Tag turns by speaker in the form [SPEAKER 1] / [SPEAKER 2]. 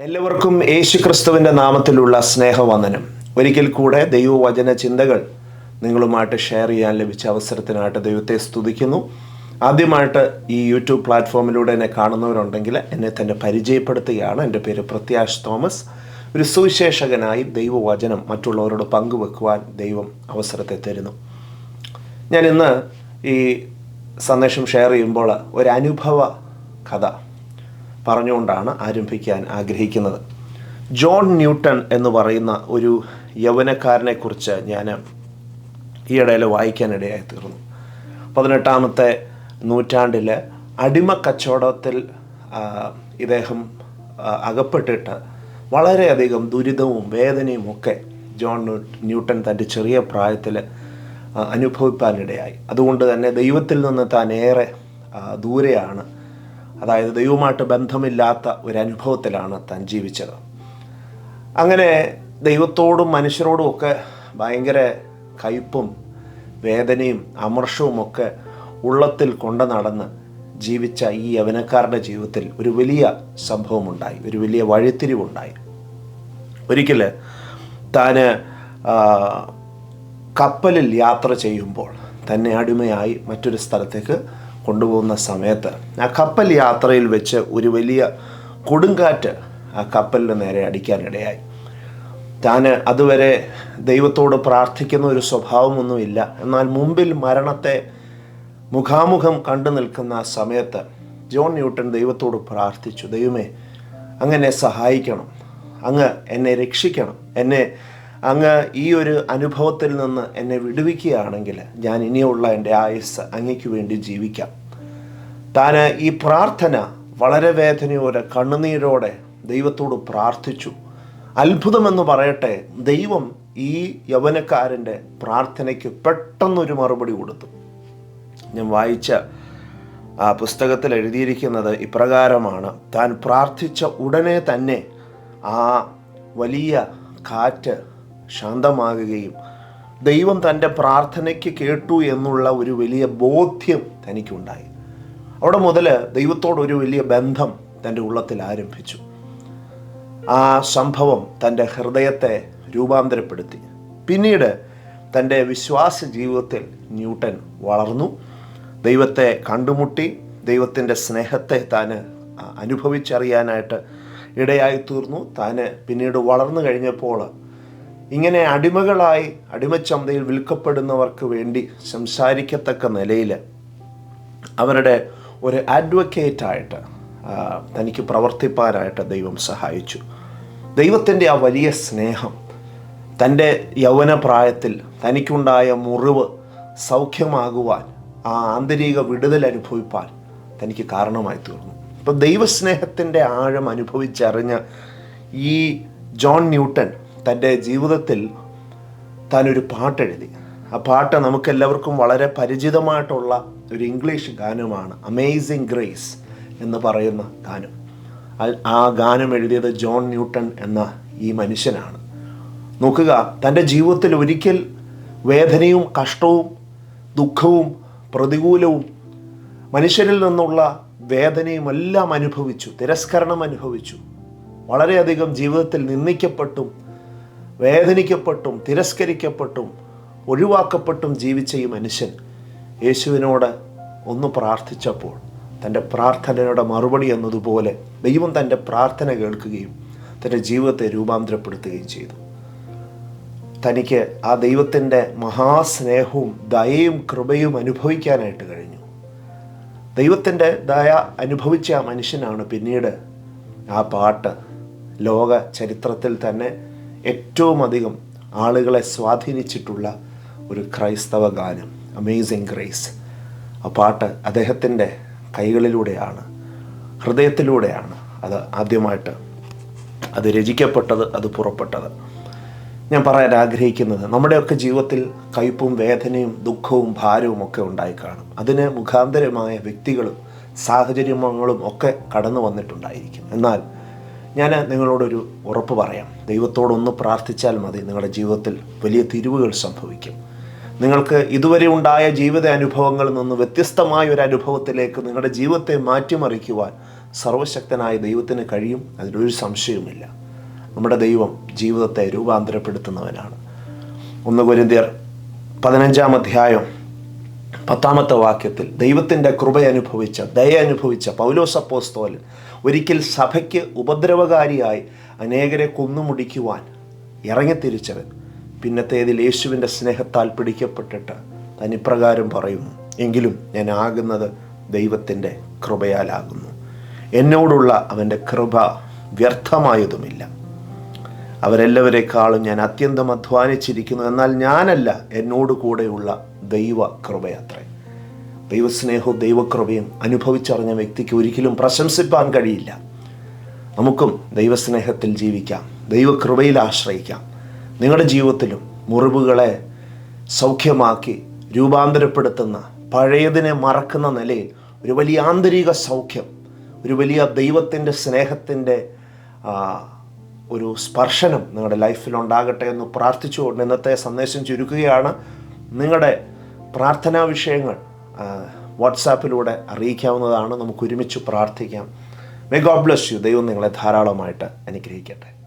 [SPEAKER 1] എല്ലാവർക്കും യേശു ക്രിസ്തുവിന്റെ നാമത്തിലുള്ള സ്നേഹവന്ദനം. ഒരിക്കൽ കൂടെ ദൈവവചന ചിന്തകൾ നിങ്ങളുമായിട്ട് ഷെയർ ചെയ്യാൻ ലഭിച്ച അവസരത്തിനായിട്ട് ദൈവത്തെ സ്തുതിക്കുന്നു. ആദ്യമായിട്ട് ഈ യൂട്യൂബ് പ്ലാറ്റ്ഫോമിലൂടെ എന്നെ കാണുന്നവരുണ്ടെങ്കിൽ എന്നെ തന്നെ പരിചയപ്പെടുത്തുകയാണ്. എന്റെ പേര് പ്രത്യാഷ് തോമസ്. ഒരു സുവിശേഷകനായി ദൈവവചനം മറ്റുള്ളവരോട് പങ്കുവെക്കുവാൻ ദൈവം അവസരത്തെ തരുന്നു. ഞാൻ ഇന്ന് ഈ സന്ദേശം ഷെയർ ചെയ്യുമ്പോൾ ഒരു അനുഭവ കഥ. പറഞ്ഞുകൊണ്ടാണ് ആരംഭിക്കാൻ ആഗ്രഹിക്കുന്നത്. ജോൺ ന്യൂട്ടൺ എന്ന് പറയുന്ന ഒരു യൗവനക്കാരനെ കുറിച്ച് ഞാൻ ഈയിടയിൽ വായിക്കാനിടയായി തീർന്നു. പതിനെട്ടാമത്തെ നൂറ്റാണ്ടിൽ അടിമ കച്ചവടത്തിൽ ഇദ്ദേഹം അകപ്പെട്ടിട്ട് വളരെയധികം ദുരിതവും വേദനയും ഒക്കെ ജോൺ ന്യൂ- ന്യൂട്ടൺ തന്റെ ചെറിയ പ്രായത്തിൽ അനുഭവിപ്പാനിടയായി. അതുകൊണ്ട് തന്നെ ദൈവത്തിൽ നിന്ന് താൻ ഏറെ ദൂരെയാണ് അതായത് ദൈവമായിട്ട് ബന്ധമില്ലാത്ത ഒരു അനുഭവത്തിലാണ് താൻ ജീവിച്ചത്. അങ്ങനെ ദൈവത്തോടും മനുഷ്യരോടും ഒക്കെ ഭയങ്കര കയ്പും വേദനയും അമർഷവും ഒക്കെ ഉള്ളത്തിൽ കൊണ്ടു നടന്ന് ജീവിച്ച ഈ യവനക്കാരുടെ ജീവിതത്തിൽ ഒരു വലിയ സംഭവമുണ്ടായി ഒരു വലിയ വഴിത്തിരിവുണ്ടായി. ഒരിക്കൽ താന് കപ്പലിൽ യാത്ര ചെയ്യുമ്പോൾ തന്നെ അടിമയായി മറ്റൊരു സ്ഥലത്തേക്ക് കൊണ്ടുപോകുന്ന സമയത്ത് ആ കപ്പൽ യാത്രയിൽ വെച്ച് ഒരു വലിയ കൊടുങ്കാറ്റ് ആ കപ്പലിന് നേരെ അടിക്കാനിടയായി. താൻ അതുവരെ ദൈവത്തോട് പ്രാർത്ഥിക്കുന്ന ഒരു സ്വഭാവമൊന്നുമില്ല. എന്നാൽ മുമ്പിൽ മരണത്തെ മുഖാമുഖം കണ്ടു നിൽക്കുന്ന സമയത്ത് ജോൺ ന്യൂട്ടൺ ദൈവത്തോട് പ്രാർത്ഥിച്ചു ദൈവമേ അങ്ങനെ സഹായിക്കണം അങ്ങ് എന്നെ രക്ഷിക്കണം എന്നെ അങ്ങ് ഈ ഒരു അനുഭവത്തിൽ നിന്ന് എന്നെ വിടുവിക്കുകയാണെങ്കിൽ ഞാൻ ഇനിയുള്ള എന്റെ ആയുസ് അങ്ങയ്ക്ക് വേണ്ടി ജീവിക്കാം. താൻ ഈ പ്രാർത്ഥന വളരെ വേദനയോടെ കണ്ണുനീരോടെ ദൈവത്തോട് പ്രാർത്ഥിച്ചു. അത്ഭുതമെന്ന് പറയട്ടെ ദൈവം ഈ യൗവനക്കാരന്റെ പ്രാർത്ഥനയ്ക്ക് പെട്ടെന്നൊരു മറുപടി കൊടുത്തു. ഞാൻ വായിച്ച ആ പുസ്തകത്തിൽ എഴുതിയിരിക്കുന്നത് ഇപ്രകാരമാണ്. താൻ പ്രാർത്ഥിച്ച ഉടനെ തന്നെ ആ വലിയ കാറ്റ് ശാന്തമാകുകയും ദൈവം തന്റെ പ്രാർത്ഥനയ്ക്ക് കേട്ടു എന്നുള്ള ഒരു വലിയ ബോധ്യം തനിക്കുണ്ടായി. അവിടെ മുതൽ ദൈവത്തോടൊരു വലിയ ബന്ധം തന്റെ ഉള്ളത്തിൽ ആരംഭിച്ചു. ആ സംഭവം തന്റെ ഹൃദയത്തെ രൂപാന്തരപ്പെടുത്തി. പിന്നീട് തന്റെ വിശ്വാസ ജീവിതത്തിൽ ന്യൂട്ടൻ വളർന്നു. ദൈവത്തെ കണ്ടുമുട്ടി ദൈവത്തിന്റെ സ്നേഹത്തെ താൻ അനുഭവിച്ചറിയാനായിട്ട് ഇടയായി തീർന്നു താൻ പിന്നീട് വളർന്നു കഴിഞ്ഞപ്പോൾ ഇങ്ങനെ അടിമകളായി അടിമച്ചന്തയിൽ വിൽക്കപ്പെടുന്നവർക്ക് വേണ്ടി സംസാരിക്കത്തക്ക നിലയിൽ അവരുടെ ഒരു അഡ്വക്കേറ്റായിട്ട് തനിക്ക് പ്രവർത്തിപ്പാനായിട്ട് ദൈവം സഹായിച്ചു. ദൈവത്തിന്റെ ആ വലിയ സ്നേഹം തന്റെ യൗവന പ്രായത്തിൽ തനിക്കുണ്ടായ മുറിവ് സൗഖ്യമാകുവാൻ ആ ആന്തരിക വിടുതൽ അനുഭവിപ്പാൻ തനിക്ക് കാരണമായി തീർന്നു. ഇപ്പം ദൈവസ്നേഹത്തിന്റെ ആഴം അനുഭവിച്ചറിഞ്ഞ ഈ ജോൺ ന്യൂട്ടൺ തന്റെ ജീവിതത്തിൽ താനൊരു പാട്ടെഴുതി. ആ പാട്ട് നമുക്കെല്ലാവർക്കും വളരെ പരിചിതമായിട്ടുള്ള ഒരു ഇംഗ്ലീഷ് ഗാനമാണ് അമേസിങ് ഗ്രേസ് എന്ന് പറയുന്ന ഗാനം. ആ- ഗാനം എഴുതിയത് ജോൺ ന്യൂട്ടൺ എന്ന ഈ മനുഷ്യനാണ്. നോക്കുക തന്റെ ജീവിതത്തിൽ ഒരിക്കൽ വേദനയും കഷ്ടവും ദുഃഖവും പ്രതികൂലവും മനുഷ്യരിൽ നിന്നുള്ള വേദനയും എല്ലാം അനുഭവിച്ചു തിരസ്കരണം അനുഭവിച്ചു. വളരെയധികം ജീവിതത്തിൽ നിന്ദിക്കപ്പെട്ടും വേദനിക്കപ്പെട്ടും തിരസ്കരിക്കപ്പെട്ടും ഒഴിവാക്കപ്പെട്ടും ജീവിച്ച ഈ മനുഷ്യൻ യേശുവിനോട് ഒന്ന് പ്രാർത്ഥിച്ചപ്പോൾ തന്റെ പ്രാർത്ഥനയുടെ മറുപടി എന്നതുപോലെ ദൈവം തന്റെ പ്രാർത്ഥന കേൾക്കുകയും തന്റെ ജീവിതത്തെ രൂപാന്തരപ്പെടുത്തുകയും ചെയ്തു. തനിക്ക് ആ ദൈവത്തിന്റെ മഹാസ്നേഹവും ദയയും കൃപയും അനുഭവിക്കാനായിട്ട് കഴിഞ്ഞു. ദൈവത്തിന്റെ ദയ അനുഭവിച്ച ആ മനുഷ്യനാണ് പിന്നീട് ആ പാട്ട് ലോക ചരിത്രത്തിൽ തന്നെ ഏറ്റവും അധികം ആളുകളെ സ്വാധീനിച്ചിട്ടുള്ള ഒരു ക്രൈസ്തവ ഗാനം അമേസിങ് ഗ്രേസ് ആ പാട്ട് അദ്ദേഹത്തിന്റെ കൈകളിലൂടെയാണ് ഹൃദയത്തിലൂടെയാണ് അത് ആദ്യമായിട്ട് അത് രചിക്കപ്പെട്ടത് അത് പുറപ്പെട്ടത്. ഞാൻ പറയാൻ ആഗ്രഹിക്കുന്നത് നമ്മുടെയൊക്കെ ജീവിതത്തിൽ കയ്പും വേദനയും ദുഃഖവും ഭാരവും ഒക്കെ ഉണ്ടായി കാണും. അതിന് മുഖാന്തരമായ വ്യക്തികളും സാഹചര്യങ്ങളും ഒക്കെ കടന്നു വന്നിട്ടുണ്ടായിരിക്കും. എന്നാൽ ഞാൻ നിങ്ങളോടൊരു ഉറപ്പ് പറയാം. ദൈവത്തോടൊന്ന് പ്രാർത്ഥിച്ചാൽ മതി. നിങ്ങളുടെ ജീവിതത്തിൽ വലിയ തിരിവുകൾ സംഭവിക്കും. നിങ്ങൾക്ക് ഇതുവരെ ഉണ്ടായ ജീവിത അനുഭവങ്ങളിൽ നിന്ന് വ്യത്യസ്തമായ ഒരു അനുഭവത്തിലേക്ക് നിങ്ങളുടെ ജീവിതത്തെ മാറ്റിമറിക്കുവാൻ സർവശക്തനായ ദൈവത്തിന് കഴിയും. അതിലൊരു സംശയവുമില്ല. നമ്മുടെ ദൈവം ജീവിതത്തെ രൂപാന്തരപ്പെടുത്തുന്നവനാണ്. ഒന്ന് ഗുരുന്ദിയർ പതിനഞ്ചാം അധ്യായം പത്താമത്തെ വാക്യത്തിൽ ദൈവത്തിന്റെ കൃപ അനുഭവിച്ച ദയ അനുഭവിച്ച പൗലോസപ്പോസ്തോലൻ ഒരിക്കൽ സഭയ്ക്ക് ഉപദ്രവകാരിയായി അനേകരെ കൊന്നുമുടിക്കുവാൻ ഇറങ്ങിത്തിരിച്ചവൻ. പിന്നത്തേതിൽ യേശുവിന്റെ സ്നേഹത്താൽ പിടിക്കപ്പെട്ടിട്ട് തനിപ്രകാരം പറയുന്നു എങ്കിലും ഞാൻ ആകുന്നത് ദൈവത്തിന്റെ കൃപയാലാകുന്നു എന്നോടുള്ള അവന്റെ കൃപ വ്യർത്ഥമായതുമില്ല. അവരെല്ലാവരെക്കാളും ഞാൻ അത്യന്തം അധ്വാനിച്ചിരിക്കുന്നു. എന്നാൽ ഞാനല്ല എന്നോട് കൂടെയുള്ള ദൈവ കൃപയത്രേ ദൈവസ്നേഹവും ദൈവകൃപയും അനുഭവിച്ചറിഞ്ഞ വ്യക്തിക്ക് ഒരിക്കലും പ്രശംസിപ്പാൻ കഴിയില്ല. നമുക്കും ദൈവസ്നേഹത്തിൽ ജീവിക്കാം. ദൈവകൃപയിൽ ആശ്രയിക്കാം. നിങ്ങളുടെ ജീവിതത്തിലും മുറിവുകളെ സൗഖ്യമാക്കി രൂപാന്തരപ്പെടുത്തുന്ന പഴയതിനെ മറക്കുന്ന നിലയിൽ ഒരു വലിയ ആന്തരിക സൗഖ്യം ഒരു വലിയ ദൈവത്തിന്റെ സ്നേഹത്തിന്റെ ഒരു സ്പർശനം നിങ്ങളുടെ ലൈഫിൽ ഉണ്ടാകട്ടെ എന്ന് പ്രാർത്ഥിച്ചുകൊണ്ട് ഇന്നത്തെ സന്ദേശം ചുരുക്കുകയാണ്. നിങ്ങളുടെ പ്രാർത്ഥനാ വിഷയങ്ങൾ വാട്സാപ്പിലൂടെ അറിയിക്കാവുന്നതാണ്. നമുക്ക് ഒരുമിച്ച് പ്രാർത്ഥിക്കാം. മേ ഗോഡ് ബ്ലസ് യു ദൈവം നിങ്ങളെ ധാരാളമായിട്ട് അനുഗ്രഹിക്കട്ടെ.